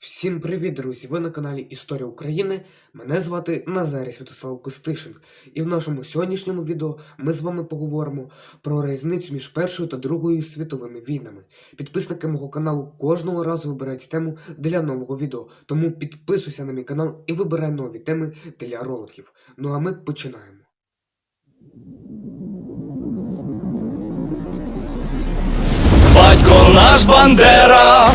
Всім привіт, друзі! Ви на каналі Історія України. Мене звати Назарій Святослав Костишин. І в нашому сьогоднішньому відео ми з вами поговоримо про різницю між Першою та Другою світовими війнами. Підписники мого каналу кожного разу вибирають тему для нового відео, тому підписуйся на мій канал і вибирай нові теми для роликів. Ну а ми починаємо. Батько наш Бандера,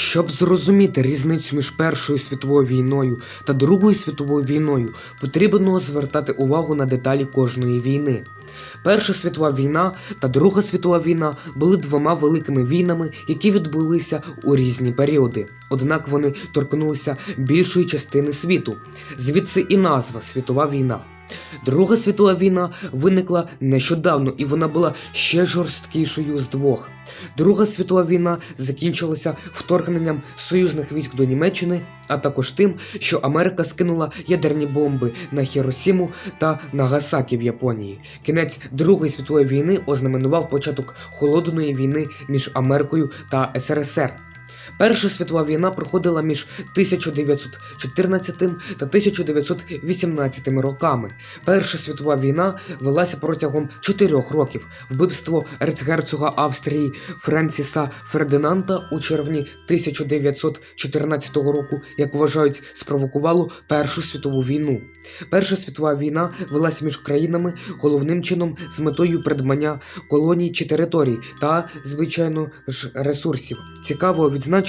Щоб зрозуміти різницю між Першою світовою війною та Другою світовою війною, потрібно звертати увагу на деталі кожної війни. Перша світова війна та Друга світова війна були двома великими війнами, які відбулися у різні періоди. Однак вони торкнулися більшої частини світу. Звідси і назва Світова війна. Друга світова війна виникла нещодавно, і вона була ще жорсткішою з двох. Друга світова війна закінчилася вторгненням союзних військ до Німеччини, а також тим, що Америка скинула ядерні бомби на Хіросіму та Нагасакі в Японії. Кінець Другої світової війни ознаменував початок холодної війни між Америкою та СРСР. Перша світова війна проходила між 1914 та 1918 роками. Перша світова війна велася протягом чотирьох років. Вбивство ерцгерцога Австрії Френсіса Фердинанда у червні 1914 року, як вважають, спровокувало Першу світову війну. Перша світова війна велася між країнами головним чином з метою придбання колоній чи територій та, звичайно ж, ресурсів. Цікаво відзначити,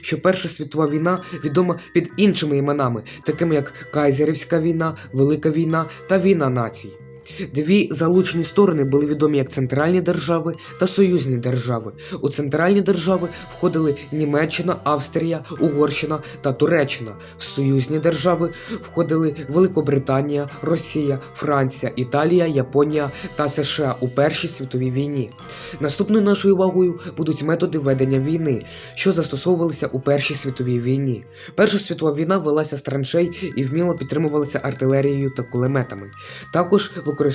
що Перша світова війна відома під іншими іменами, такими як Кайзерівська війна, Велика війна та Війна націй. Дві залучені сторони були відомі як центральні держави та союзні держави. У центральні держави входили Німеччина, Австрія, Угорщина та Туреччина. В союзні держави входили Великобританія, Росія, Франція, Італія, Японія та США у Першій світовій війні. Наступною нашою увагою будуть методи ведення війни, що застосовувалися у Першій світовій війні. Перша світова війна велася з траншей і вміло підтримувалася артилерією та кулеметами. Також використовувалися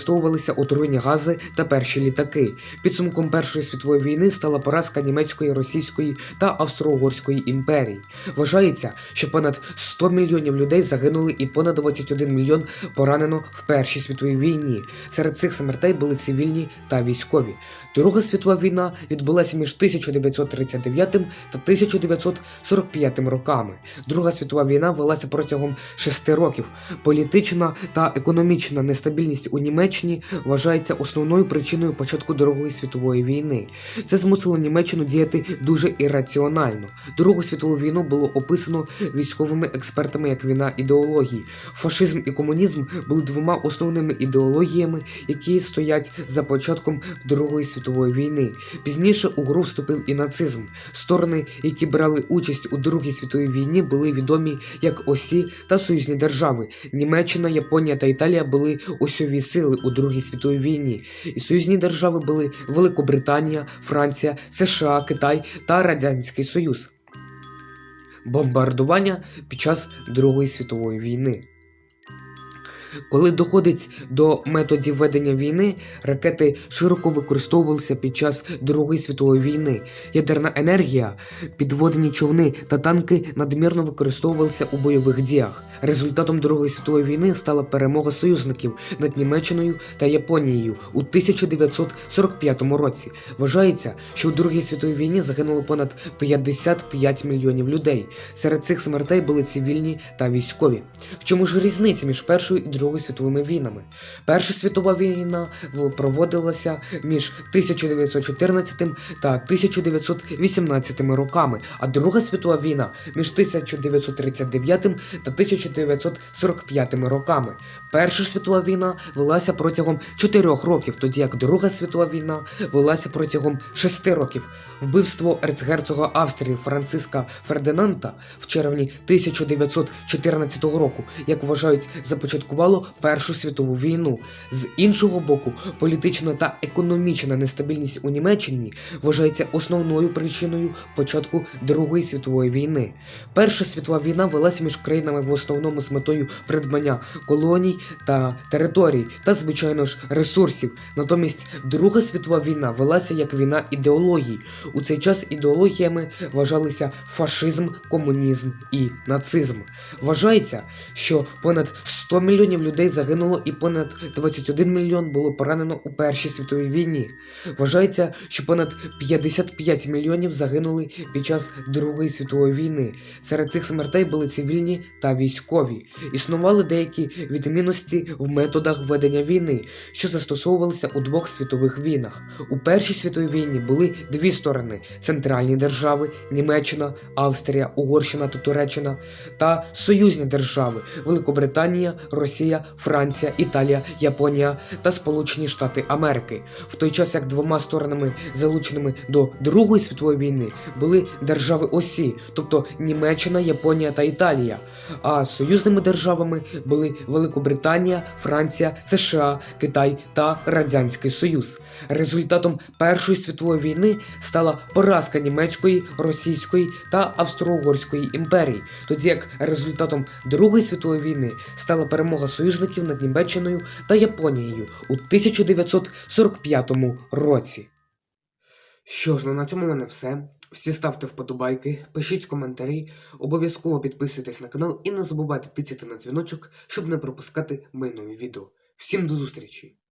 отруйні гази та перші літаки. Підсумком Першої світової війни стала поразка німецької, російської та австро-угорської імперій. Вважається, що понад 100 мільйонів людей загинули і понад 21 мільйон поранено в Першій світовій війні. Серед цих смертей були цивільні та військові. Друга світова війна відбулася між 1939 та 1945 роками. Друга світова війна велася протягом шести років. Політична та економічна нестабільність у Німеччині вважається основною причиною початку Другої світової війни. Це змусило Німеччину діяти дуже ірраціонально. Другу світову війну було описано військовими експертами як війна ідеології. Фашизм і комунізм були двома основними ідеологіями, які стоять за початком Другої світової війни. Пізніше у гру вступив і нацизм. Сторони, які брали участь у Другій світовій війні, були відомі як осі та союзні держави. Німеччина, Японія та Італія були осьові сили у Другій світовій війні. І союзні держави були Великобританія, Франція, США, Китай та Радянський Союз. Бомбардування під час Другої світової війни. Коли доходить до методів ведення війни, ракети широко використовувалися під час Другої світової війни. Ядерна енергія, підводні човни та танки надмірно використовувалися у бойових діях. Результатом Другої світової війни стала перемога союзників над Німеччиною та Японією у 1945 році. Вважається, що у Другій світовій війні загинуло понад 55 мільйонів людей. Серед цих смертей були цивільні та військові. В чому ж різниця між першою і Другою світовими війнами? Перша світова війна проводилася між 1914 та 1918 роками, а Друга світова війна між 1939 та 1945 роками. Перша світова війна велася протягом 4 років, тоді як Друга світова війна велася протягом 6 років. Вбивство ерцгерцога Австрії Франциска Фердинанда в червні 1914 року, як вважають, започаткувало спровокувало Першу світову війну. З іншого боку, політична та економічна нестабільність у Німеччині вважається основною причиною початку Другої світової війни. Перша світова війна велася між країнами в основному з метою придбання колоній та територій, та, звичайно ж, ресурсів. Натомість Друга світова війна велася як війна ідеологій. У цей час ідеологіями вважалися фашизм, комунізм і нацизм. Вважається, що понад 100 мільйонів людей загинуло і понад 21 мільйон було поранено у Першій світовій війні. Вважається, що понад 55 мільйонів загинули під час Другої світової війни. Серед цих смертей були цивільні та військові. Існували деякі відмінності в методах ведення війни, що застосовувалися у двох світових війнах. У Першій світовій війні були дві сторони: центральні держави Німеччина, Австрія, Угорщина та Туреччина, та союзні держави Великобританія, Росія, Франція, Італія, Японія та Сполучені Штати Америки. В той час як двома сторонами, залученими до Другої світової війни, були держави осі, тобто Німеччина, Японія та Італія. А союзними державами були Великобританія, Франція, США, Китай та Радянський Союз. Результатом Першої світової війни стала поразка німецької, російської та австро-угорської імперій, тоді як результатом Другої світової війни стала перемога союзників над Німеччиною та Японією у 1945 році. Що ж, ну на цьому в мене все. Всі ставте вподобайки, пишіть коментарі, обов'язково підписуйтесь на канал і не забувайте тицяти на дзвіночок, щоб не пропускати мої нові відео. Всім до зустрічі!